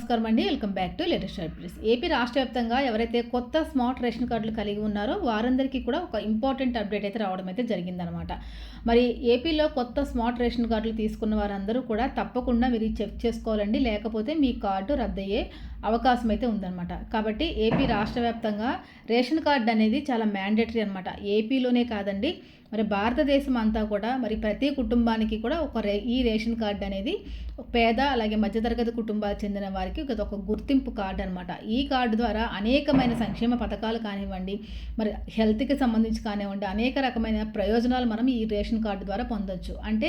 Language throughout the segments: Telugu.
నమస్కారం అండి. Welcome back to latest updates. AP రాష్ట్ర వ్యాప్తంగా ఎవరైతే కొత్త స్మార్ట్ రేషన్ కార్డులు కలిగి ఉన్నారో వారందరికీ కూడా ఒక ఇంపార్టెంట్ అప్డేట్ అయితే రావడం అయితే జరిగిందనమాట మరి ఏపీలో కొత్త స్మార్ట్ రేషన్ కార్డులు తీసుకున్న వారందరూ కూడా తప్పకుండా మీరు చెక్ చేసుకోవాలండి. లేకపోతే మీ కార్డు రద్దయ్యే అవకాశం అయితే ఉందన్నమాట. కాబట్టి ఏపీ రాష్ట్ర వ్యాప్తంగా రేషన్ కార్డు అనేది చాలా మ్యాండేటరీ అనమాట ఏపీలోనే కాదండి మరి భారతదేశం అంతా కూడా మరి ప్రతి కుటుంబానికి కూడా ఒక రే ఈ రేషన్ కార్డు అనేది పేద అలాగే మధ్యతరగతి కుటుంబాలకు చెందిన వారికి ఒక గుర్తింపు కార్డు అనమాట ఈ కార్డు ద్వారా అనేకమైన సంక్షేమ పథకాలు కానివ్వండి మరి హెల్త్కి సంబంధించి కానివ్వండి అనేక రకమైన ప్రయోజనాలు మనం ఈ రేషన్ రేషన్ కార్డు ద్వారా పొందొచ్చు. అంటే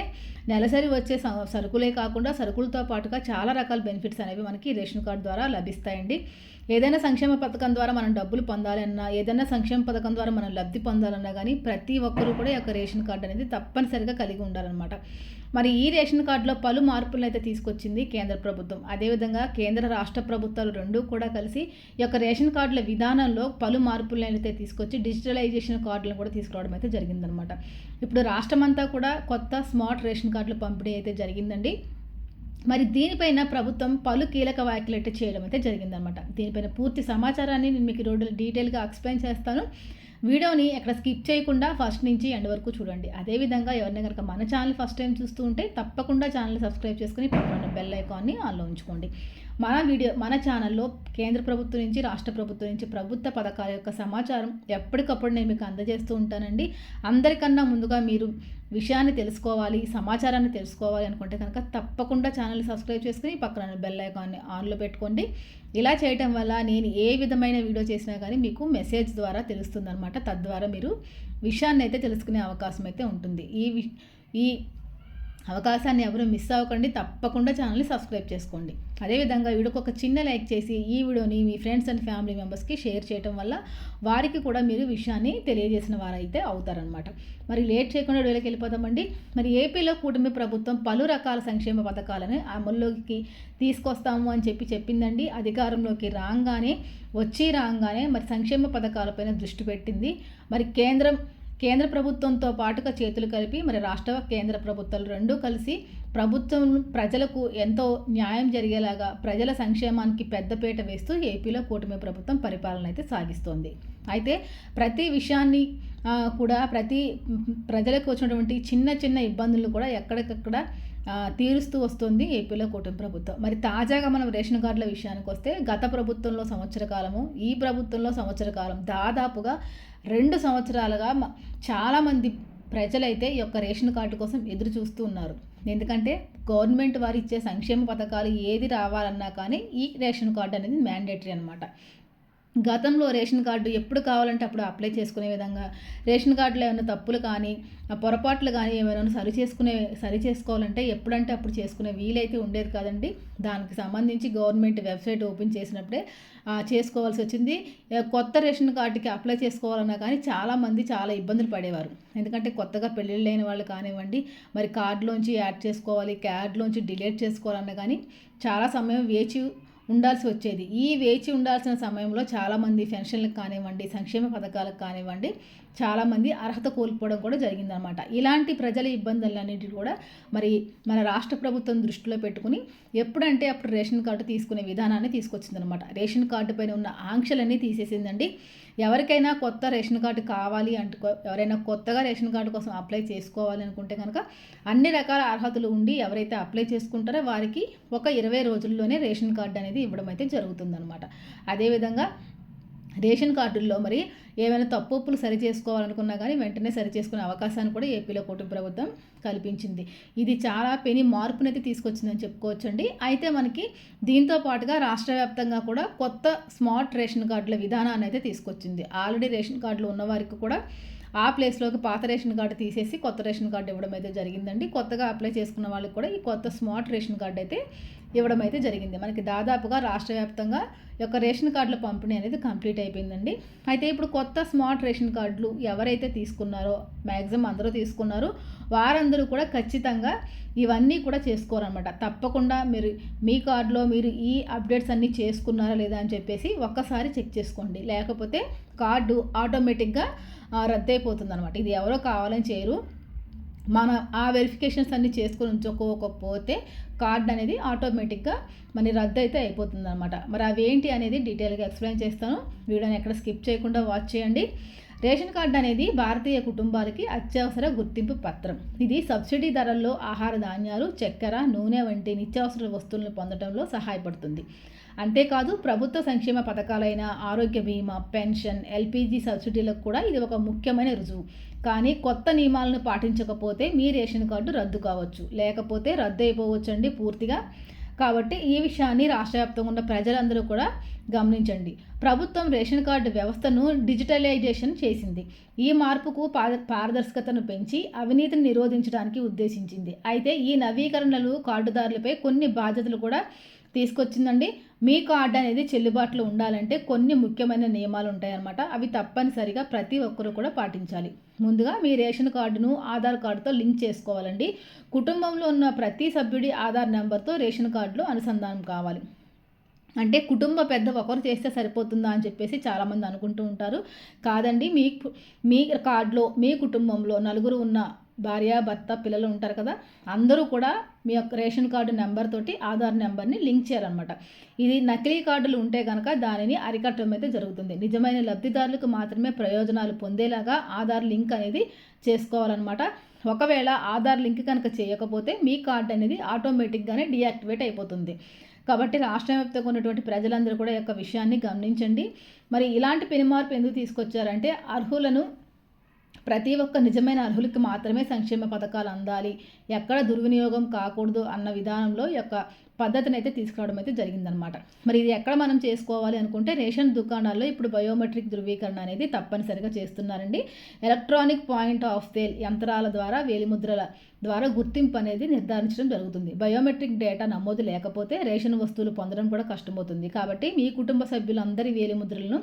నెలసరి వచ్చే సరుకులే కాకుండా సరుకులతో పాటుగా చాలా రకాల బెనిఫిట్స్ అనేవి మనకి రేషన్ కార్డు ద్వారా లభిస్తాయండి. ఏదైనా సంక్షేమ పథకం ద్వారా మనం డబ్బులు పొందాలన్నా ఏదైనా సంక్షేమ పథకం ద్వారా మనం లబ్ధి పొందాలన్నా కానీ ప్రతి ఒక్కరూ కూడా ఈ యొక్క రేషన్ కార్డు అనేది తప్పనిసరిగా కలిగి ఉండాలన్నమాట. మరి ఈ రేషన్ కార్డులో పలు మార్పులను అయితే తీసుకొచ్చింది కేంద్ర ప్రభుత్వం. అదేవిధంగా కేంద్ర రాష్ట్ర ప్రభుత్వాలు రెండూ కూడా కలిసి ఈ యొక్క రేషన్ కార్డుల విధానంలో పలు మార్పులను అయితే తీసుకొచ్చి డిజిటలైజేషన్ కార్డులను కూడా తీసుకురావడం అయితే జరిగిందనమాట ఇప్పుడు రాష్ట్రమంతా కూడా కొత్త స్మార్ట్ రేషన్ కార్డుల పంపిణీ అయితే జరిగిందండి. మరి దీనిపైన ప్రభుత్వం పలు కీలక వ్యాఖ్యలు అయితే చేయడం అయితే జరిగిందనమాట దీనిపైన పూర్తి సమాచారాన్ని నేను మీకు రోడ్డు డీటెయిల్గా ఎక్స్ప్లెయిన్ చేస్తాను. వీడియోని ఎక్కడ స్కిప్ చేయకుండా ఫస్ట్ నుంచి ఎండ్ వరకు చూడండి. అదేవిధంగా ఎవరిని కనుక మన ఛానల్ ఫస్ట్ టైం చూస్తూ ఉంటే తప్పకుండా ఛానల్ సబ్స్క్రైబ్ చేసుకుని పక్కన బెల్ ఐకాన్ని ఆన్లో ఉంచుకోండి. మన వీడియో మన ఛానల్లో కేంద్ర ప్రభుత్వం నుంచి రాష్ట్ర ప్రభుత్వం నుంచి ప్రభుత్వ పథకాల యొక్క సమాచారం ఎప్పటికప్పుడు నేను మీకు అందజేస్తూ ఉంటానండి. అందరికన్నా ముందుగా మీరు విషయాన్ని తెలుసుకోవాలి సమాచారాన్ని తెలుసుకోవాలి అనుకుంటే కనుక తప్పకుండా ఛానల్ని సబ్స్క్రైబ్ చేసుకుని పక్కన బెల్ ఐకాన్ని ఆన్లో పెట్టుకోండి. ఇలా చేయటం వల్ల నేను ఏ విధమైన వీడియో చేసినా కానీ మీకు మెసేజ్ ద్వారా తెలుస్తుందనమాట తద్వారా మీరు విషయాన్ని అయితే తెలుసుకునే అవకాశం అయితే ఉంటుంది. ఈ ఈ అవకాశాన్ని ఎవరు మిస్ అవ్వకండి తప్పకుండా ఛానల్ని సబ్స్క్రైబ్ చేసుకోండి. అదేవిధంగా వీడియోకి ఒక చిన్న లైక్ చేసి ఈ వీడియోని మీ ఫ్రెండ్స్ అండ్ ఫ్యామిలీ మెంబర్స్కి షేర్ చేయడం వల్ల వారికి కూడా మీరు విషయాన్ని తెలియజేసిన వారైతే అవుతారనమాట మరి లేట్ చేయకుండా వీడియోకి వెళ్ళిపోతామండి మరి ఏపీలో కూటమి ప్రభుత్వం పలు రకాల సంక్షేమ పథకాలను అమల్లోకి తీసుకొస్తాము అని చెప్పి చెప్పిందండి. అధికారంలోకి రాగానే వచ్చి రాగానే మరి సంక్షేమ పథకాలపైన దృష్టి పెట్టింది. మరి కేంద్రం కేంద్ర ప్రభుత్వంతో పాటుగా చేతులు కలిపి మరి రాష్ట్ర కేంద్ర ప్రభుత్వాలు రెండూ కలిసి ప్రభుత్వం ప్రజలకు ఎంతో న్యాయం జరిగేలాగా ప్రజల సంక్షేమానికి పెద్దపీట వేస్తూ ఏపీలో కూటమి ప్రభుత్వం పరిపాలన అయితే సాగిస్తోంది. అయితే ప్రతి విషయాన్ని కూడా ప్రతి ప్రజలకు వచ్చినటువంటి చిన్న చిన్న ఇబ్బందులు కూడా ఎక్కడికక్కడ తీరుస్తూ వస్తుంది ఏపీలో కూటమి ప్రభుత్వం. మరి తాజాగా మనం రేషన్ కార్డుల విషయానికి వస్తే గత ప్రభుత్వంలో సంవత్సర కాలము ఈ ప్రభుత్వంలో సంవత్సర కాలం దాదాపుగా రెండు సంవత్సరాలుగా చాలామంది ప్రజలైతే ఈ యొక్క రేషన్ కార్డు కోసం ఎదురు చూస్తూ ఉన్నారు. ఎందుకంటే గవర్నమెంట్ వారు ఇచ్చే సంక్షేమ పథకాలు ఏది రావాలన్నా కానీ ఈ రేషన్ కార్డు అనేది మ్యాండేటరీ అనమాట గతంలో రేషన్ కార్డు ఎప్పుడు కావాలంటే అప్పుడు అప్లై చేసుకునే విధంగా రేషన్ కార్డులో ఏమైనా తప్పులు కానీ పొరపాట్లు కానీ ఏమైనా సరి చేసుకునే సరి చేసుకోవాలంటే ఎప్పుడంటే అప్పుడు చేసుకునే వీలైతే ఉండేది కాదండి. దానికి సంబంధించి గవర్నమెంట్ వెబ్సైట్ ఓపెన్ చేసినప్పుడే చేసుకోవాల్సి వచ్చింది. కొత్త రేషన్ కార్డుకి అప్లై చేసుకోవాలన్నా కానీ చాలామంది చాలా ఇబ్బందులు పడేవారు. ఎందుకంటే కొత్తగా పెళ్ళిళ్ళైన వాళ్ళు కానివ్వండి మరి కార్డులోంచి యాడ్ చేసుకోవాలి కార్డులోంచి డిలీట్ చేసుకోవాలన్నా కానీ చాలా సమయం వేచి ఉండాల్సి వచ్చేది. ఈ వేచి ఉండాల్సిన సమయంలో చాలామంది పెన్షన్లకు కానివ్వండి సంక్షేమ పథకాలకు కానివ్వండి చాలామంది అర్హత కోల్పోవడం కూడా జరిగిందనమాట. ఇలాంటి ప్రజల ఇబ్బందులన్నింటి కూడా మరి మన రాష్ట్ర ప్రభుత్వం దృష్టిలో పెట్టుకుని ఎప్పుడంటే అప్పుడు రేషన్ కార్డు తీసుకునే విధానాన్ని తీసుకొచ్చిందనమాట. రేషన్ కార్డు పైన ఉన్న ఆంక్షలన్నీ తీసేసిందండి. ఎవరికైనా కొత్త రేషన్ కార్డు కావాలి అంటుకో ఎవరైనా కొత్తగా రేషన్ కార్డు కోసం అప్లై చేసుకోవాలి అనుకుంటే కనుక అన్ని రకాల అర్హతలు ఉండి ఎవరైతే అప్లై చేసుకుంటారో వారికి ఒక ఇరవై రోజుల్లోనే రేషన్ కార్డు అనేది ఇవ్వడం అయితే జరుగుతుందనమాట అదేవిధంగా రేషన్ కార్డుల్లో మరి ఏమైనా తప్పులు సరి చేసుకోవాలనుకున్నా కానీ వెంటనే సరి చేసుకునే అవకాశాన్ని కూడా ఏపీలో కూటమి ప్రభుత్వం కల్పించింది. ఇది చాలా పెని మార్పునైతే తీసుకొచ్చిందని చెప్పుకోవచ్చండి. అయితే మనకి దీంతో పాటుగా రాష్ట్ర వ్యాప్తంగా కూడా కొత్త స్మార్ట్ రేషన్ కార్డుల విధానాన్ని అయితే తీసుకొచ్చింది. ఆల్రెడీ రేషన్ కార్డులు ఉన్నవారికి కూడా ఆ ప్లేస్లోకి పాత రేషన్ కార్డు తీసేసి కొత్త రేషన్ కార్డు ఇవ్వడం అయితే జరిగిందండి. కొత్తగా అప్లై చేసుకున్న వాళ్ళకి కూడా ఈ కొత్త స్మార్ట్ రేషన్ కార్డు అయితే ఇవ్వడం అయితే జరిగింది. మనకి దాదాపుగా రాష్ట్ర వ్యాప్తంగా యొక్క రేషన్ కార్డుల పంపిణీ అనేది కంప్లీట్ అయిపోయిందండి. అయితే ఇప్పుడు కొత్త స్మార్ట్ రేషన్ కార్డులు ఎవరైతే తీసుకున్నారో మ్యాక్సిమం అందరూ తీసుకున్నారో వారందరూ కూడా ఖచ్చితంగా ఇవన్నీ కూడా చేసుకోరనమాట తప్పకుండా మీరు మీ కార్డులో మీరు ఈ అప్డేట్స్ అన్నీ చేసుకున్నారా లేదా అని చెప్పేసి ఒక్కసారి చెక్ చేసుకోండి. లేకపోతే కార్డు ఆటోమేటిక్గా రద్దయిపోతుంది అనమాట ఇది ఎవరో కావాలని చేయరు. మన ఆ వెరిఫికేషన్స్ అన్నీ చేసుకొని ఉంచుకోకపోతే కార్డ్ అనేది ఆటోమేటిక్గా మన రద్దు అయితే అయిపోతుంది అనమాట మరి అవి ఏంటి అనేది డీటెయిల్గా ఎక్స్ప్లెయిన్ చేస్తాను. వీడియోని ఎక్కడ స్కిప్ చేయకుండా వాచ్ చేయండి. రేషన్ కార్డు అనేది భారతీయ కుటుంబాలకి అత్యవసర గుర్తింపు పత్రం. ఇది సబ్సిడీ ధరల్లో ఆహార ధాన్యాలు చక్కెర నూనె వంటి నిత్యావసర వస్తువులను పొందడంలో సహాయపడుతుంది. అంతేకాదు ప్రభుత్వ సంక్షేమ పథకాలైన ఆరోగ్య బీమా పెన్షన్ ఎల్పిజి సబ్సిడీలకు కూడా ఇది ఒక ముఖ్యమైన రుజువు. కానీ కొత్త నియమాలను పాటించకపోతే మీ రేషన్ కార్డు రద్దు కావచ్చు. లేకపోతే రద్దు అయిపోవచ్చండి పూర్తిగా. కాబట్టి ఈ విషయాన్ని రాష్ట్ర వ్యాప్తంగా ఉన్న ప్రజలందరూ కూడా గమనించండి. ప్రభుత్వం రేషన్ కార్డు వ్యవస్థను డిజిటలైజేషన్ చేసింది. ఈ మార్పుకు పారదర్శకతను పెంచి అవినీతిని నిరోధించడానికి ఉద్దేశించింది. అయితే ఈ నవీకరణలు కార్డుదారులపై కొన్ని బాధ్యతలు కూడా తీసుకొచ్చిందండి. మీ కార్డు అనేది చెల్లుబాటులో ఉండాలంటే కొన్ని ముఖ్యమైన నియమాలు ఉంటాయన్నమాట. అవి తప్పనిసరిగా ప్రతి ఒక్కరూ కూడా పాటించాలి. ముందుగా మీ రేషన్ కార్డును ఆధార్ కార్డుతో లింక్ చేసుకోవాలండి. కుటుంబంలో ఉన్న ప్రతి సభ్యుడి ఆధార్ నెంబర్తో రేషన్ కార్డులో అనుసంధానం కావాలి. అంటే కుటుంబ పెద్ద ఒకరు చేస్తే సరిపోతుందా అని చెప్పేసి చాలామంది అనుకుంటూ ఉంటారు. కాదండి మీ మీ కార్డులో మీ కుటుంబంలో నలుగురు ఉన్న భార్య భర్త పిల్లలు ఉంటారు కదా అందరూ కూడా మీ యొక్క రేషన్ కార్డు నెంబర్ తోటి ఆధార్ నెంబర్ని లింక్ చేయాలన్నమాట. ఇది నకిలీ కార్డులు ఉంటే కనుక దానిని అరికట్టడం అయితే జరుగుతుంది. నిజమైన లబ్ధిదారులకు మాత్రమే ప్రయోజనాలు పొందేలాగా ఆధార్ లింక్ అనేది చేసుకోవాలన్నమాట. ఒకవేళ ఆధార్ లింక్ కనుక చేయకపోతే మీ కార్డు అనేది ఆటోమేటిక్గానే డియాక్టివేట్ అయిపోతుంది. కాబట్టి రాష్ట్ర వ్యాప్తంగా ఉన్నటువంటి ప్రజలందరూ కూడా యొక్క విషయాన్ని గమనించండి. మరి ఇలాంటి పెను మార్పు ఎందుకు తీసుకొచ్చారంటే అర్హులను ప్రతి ఒక్క నిజమైన అర్హులకి మాత్రమే సంక్షేమ పథకాలు అందాలి. ఎక్కడ దుర్వినియోగం కాకూడదు అన్న విధానంలో యొక్క పద్ధతిని అయితే తీసుకురావడం అయితే జరిగిందనమాట మరి ఇది ఎక్కడ మనం చేసుకోవాలి అనుకుంటే రేషన్ దుకాణాల్లో ఇప్పుడు బయోమెట్రిక్ ధృవీకరణ అనేది తప్పనిసరిగా చేస్తున్నారండి. ఎలక్ట్రానిక్ పాయింట్ ఆఫ్ సేల్ యంత్రాల ద్వారా వేలిముద్రల ద్వారా గుర్తింపు అనేది నిర్ధారించడం జరుగుతుంది. బయోమెట్రిక్ డేటా నమోదు లేకపోతే రేషన్ వస్తువులు పొందడం కూడా కష్టమవుతుంది. కాబట్టి మీ కుటుంబ సభ్యులందరి వేలిముద్రలను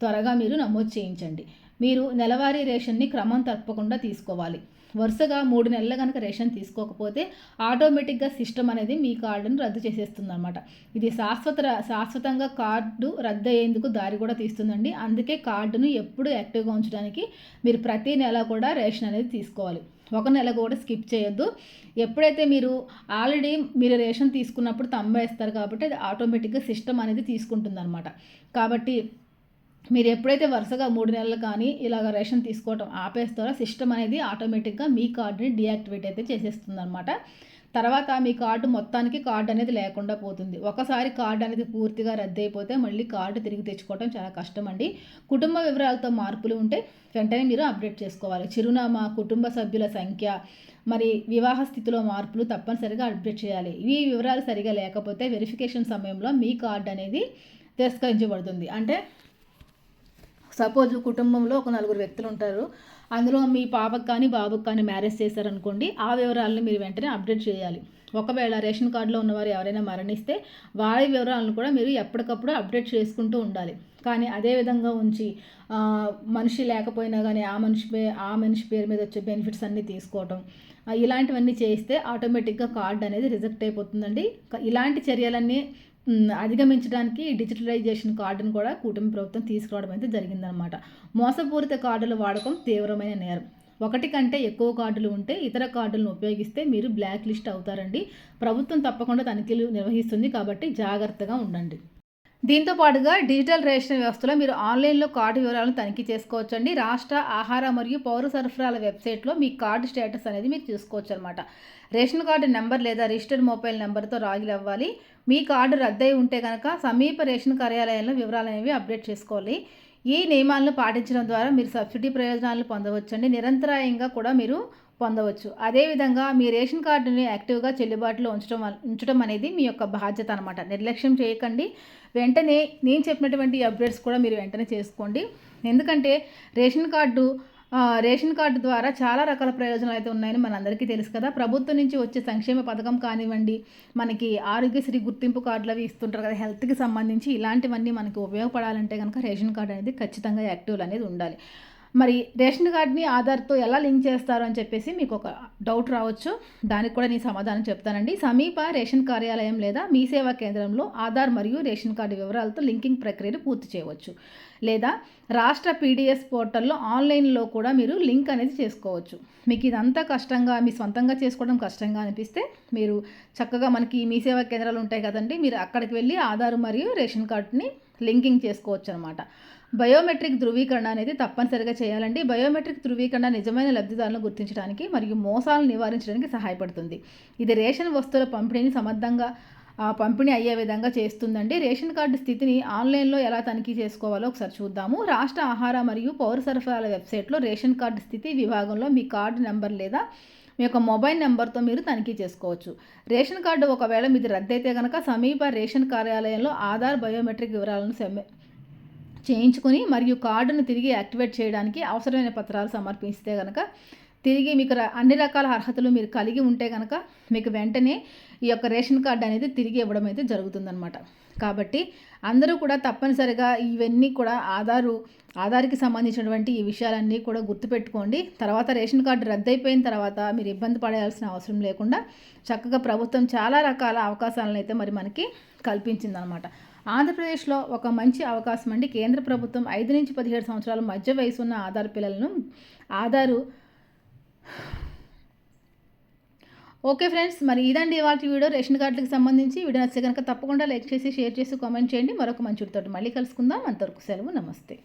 త్వరగా మీరు నమోదు చేయించండి. మీరు నెలవారీ రేషన్ని క్రమం తప్పకుండా తీసుకోవాలి. వరుసగా మూడు నెలలు కనుక రేషన్ తీసుకోకపోతే ఆటోమేటిక్గా సిస్టమ్ అనేది మీ కార్డును రద్దు చేసేస్తుంది అనమాట ఇది శాశ్వత శాశ్వతంగా కార్డు రద్దు అయ్యేందుకు దారి కూడా తీస్తుందండి. అందుకే కార్డును ఎప్పుడు యాక్టివ్గా ఉంచడానికి మీరు ప్రతి నెల కూడా రేషన్ అనేది తీసుకోవాలి. ఒక నెల కూడా స్కిప్ చేయొద్దు. ఎప్పుడైతే మీరు ఆల్రెడీ మీరు రేషన్ తీసుకున్నప్పుడు తంబేస్తారు కాబట్టి అది ఆటోమేటిక్గా సిస్టమ్ అనేది తీసుకుంటుంది అనమాట కాబట్టి మీరు ఎప్పుడైతే వరుసగా మూడు నెలలు కానీ ఇలాగ రేషన్ తీసుకోవటం ఆపేస్తారో సిస్టమ్ అనేది ఆటోమేటిక్గా మీ కార్డుని డియాక్టివేట్ అయితే చేసేస్తుంది అనమాట తర్వాత మీ కార్డు మొత్తానికి కార్డు అనేది లేకుండా పోతుంది. ఒకసారి కార్డు అనేది పూర్తిగా రద్దయిపోతే మళ్ళీ కార్డు తిరిగి తెచ్చుకోవడం చాలా కష్టం అండి కుటుంబ వివరాలతో మార్పులు ఉంటే వెంటనే మీరు అప్డేట్ చేసుకోవాలి. చిరునామా కుటుంబ సభ్యుల సంఖ్య మరి వివాహ స్థితిలో మార్పులు తప్పనిసరిగా అప్డేట్ చేయాలి. ఈ వివరాలు సరిగా లేకపోతే వెరిఫికేషన్ సమయంలో మీ కార్డు అనేది తిరస్కరించబడుతుంది. అంటే సపోజ్ కుటుంబంలో ఒక నలుగురు వ్యక్తులు ఉంటారు. అందులో మీ పాపకు కానీ బాబుకి కానీ మ్యారేజ్ చేశారనుకోండి ఆ వివరాలను మీరు వెంటనే అప్డేట్ చేయాలి. ఒకవేళ రేషన్ కార్డులో ఉన్నవారు ఎవరైనా మరణిస్తే వారి వివరాలను కూడా మీరు ఎప్పటికప్పుడు అప్డేట్ చేసుకుంటూ ఉండాలి. కానీ అదే విధంగా ఉంచి మనిషి లేకపోయినా కానీ ఆ మనిషి పే ఆ మనిషి పేరు మీద వచ్చే బెనిఫిట్స్ అన్నీ తీసుకోవటం ఇలాంటివన్నీ చేస్తే ఆటోమేటిక్గా కార్డు అనేది రిజెక్ట్ అయిపోతుందండి. ఇలాంటి చర్యలన్నీ అధిగమించడానికి డిజిటలైజేషన్ కార్డును కూడా కూటమి ప్రభుత్వం తీసుకురావడం అయితే జరిగిందనమాట మోసపూరిత కార్డుల వాడకం తీవ్రమైన నేరం. ఒకటి కంటే ఎక్కువ కార్డులు ఉంటే ఇతర కార్డులను ఉపయోగిస్తే మీరు బ్లాక్ లిస్ట్ అవుతారండి. ప్రభుత్వం తప్పకుండా తనిఖీలు నిర్వహిస్తుంది కాబట్టి జాగ్రత్తగా ఉండండి. దీంతో పాటుగా డిజిటల్ రేషన్ వ్యవస్థలో మీరు ఆన్లైన్లో కార్డు వివరాలను తనిఖీ చేసుకోవచ్చండి. రాష్ట్ర ఆహార మరియు పౌర సరఫరాల వెబ్సైట్లో మీ కార్డు స్టేటస్ అనేది మీరు చూసుకోవచ్చు అనమాట రేషన్ కార్డు నెంబర్ లేదా రిజిస్టర్డ్ మొబైల్ నెంబర్తో రాజులు అవ్వాలి. మీ కార్డు రద్దయి ఉంటే కనుక సమీప రేషన్ కార్యాలయంలో వివరాలు అనేవి అప్డేట్ చేసుకోవాలి. ఈ నియమాలను పాటించడం ద్వారా మీరు సబ్సిడీ ప్రయోజనాలను పొందవచ్చండి. నిరంతరాయంగా కూడా మీరు పొందవచ్చు. అదేవిధంగా మీ రేషన్ కార్డుని యాక్టివ్గా చెల్లుబాటులో ఉంచడం ఉంచడం అనేది మీ యొక్క బాధ్యత అనమాట నిర్లక్ష్యం చేయకండి. వెంటనే నేను చెప్పినటువంటి అప్డేట్స్ కూడా మీరు వెంటనే చేసుకోండి. ఎందుకంటే రేషన్ కార్డు రేషన్ కార్డు ద్వారా చాలా రకాల ప్రయోజనాలు అయితే ఉన్నాయని మనందరికీ తెలుసు కదా. ప్రభుత్వం నుంచి వచ్చే సంక్షేమ పథకం కానివ్వండి మనకి ఆరోగ్యశ్రీ గుర్తింపు కార్డులు అవి ఇస్తుంటారు కదా. హెల్త్కి సంబంధించి ఇలాంటివన్నీ మనకి ఉపయోగపడాలంటే కనుక రేషన్ కార్డు అనేది ఖచ్చితంగా యాక్టివ్ అనేది ఉండాలి. మరి రేషన్ కార్డ్ని ఆధార్తో ఎలా లింక్ చేస్తారు అని చెప్పేసి మీకు ఒక డౌట్ రావచ్చు. దానికి కూడా నేను సమాధానం చెప్తానండి. సమీప రేషన్ కార్యాలయం లేదా మీ సేవా కేంద్రంలో ఆధార్ మరియు రేషన్ కార్డు వివరాలతో లింకింగ్ ప్రక్రియను పూర్తి చేయవచ్చు. లేదా రాష్ట్ర పీడిఎస్ పోర్టల్లో ఆన్లైన్లో కూడా మీరు లింక్ అనేది చేసుకోవచ్చు. మీకు ఇదంతా కష్టంగా మీ సొంతంగా చేసుకోవడం కష్టంగా అనిపిస్తే మీరు చక్కగా మనకి మీ సేవా కేంద్రాలు ఉంటాయి కదండి. మీరు అక్కడికి వెళ్ళి ఆధార్ మరియు రేషన్ కార్డుని లింకింగ్ చేసుకోవచ్చు అనమాట బయోమెట్రిక్ ధృవీకరణ అనేది తప్పనిసరిగా చేయాలండి. బయోమెట్రిక్ ధృవీకరణ నిజమైన లబ్ధిదారులను గుర్తించడానికి మరియు మోసాలను నివారించడానికి సహాయపడుతుంది. ఇది రేషన్ వస్తువుల పంపిణీని సమర్థంగా పంపిణీ అయ్యే విధంగా చేస్తుందండి. రేషన్ కార్డు స్థితిని ఆన్లైన్లో ఎలా తనిఖీ చేసుకోవాలో ఒకసారి చూద్దాము. రాష్ట్ర ఆహార మరియు పౌర సరఫరాల వెబ్సైట్లో రేషన్ కార్డు స్థితి విభాగంలో మీ కార్డు నెంబర్ లేదా మీ యొక్క మొబైల్ నెంబర్తో మీరు తనిఖీ చేసుకోవచ్చు. రేషన్ కార్డు ఒకవేళ మీది రద్దయితే కనుక సమీప రేషన్ కార్యాలయంలో ఆధార్ బయోమెట్రిక్ వివరాలను చేయించుకొని మరియు కార్డును తిరిగి యాక్టివేట్ చేయడానికి అవసరమైన పత్రాలు సమర్పిస్తే కనుక తిరిగి మీకు అన్ని రకాల అర్హతలు మీరు కలిగి ఉంటే కనుక మీకు వెంటనే ఈ యొక్క రేషన్ కార్డు అనేది తిరిగి ఇవ్వడం అయితే జరుగుతుందనమాట కాబట్టి అందరూ కూడా తప్పనిసరిగా ఇవన్నీ కూడా ఆధారు ఆధార్కి సంబంధించినటువంటి ఈ విషయాలన్నీ కూడా గుర్తుపెట్టుకోండి. తర్వాత రేషన్ కార్డు రద్దయిపోయిన తర్వాత మీరు ఇబ్బంది పడాల్సిన అవసరం లేకుండా చక్కగా ప్రభుత్వం చాలా రకాల అవకాశాలను అయితే మరి మనకి కల్పించిందనమాట. ఆంధ్రప్రదేశ్లో ఒక మంచి అవకాశం అండి కేంద్ర ప్రభుత్వం ఐదు నుంచి పదిహేడు సంవత్సరాల మధ్య వయసున్న ఆధార్ పిల్లలను ఆధారు ఓకే ఫ్రెండ్స్ మరి ఇదండి ఇవాళ వీడియో. రేషన్ కార్డులకు సంబంధించి వీడియో నచ్చితే కనుక తప్పకుండా లైక్ చేసి షేర్ చేసి కామెంట్ చేయండి. మరొక మంచి మళ్ళీ కలుసుకుందాం. అంతవరకు సెలవు. నమస్తే.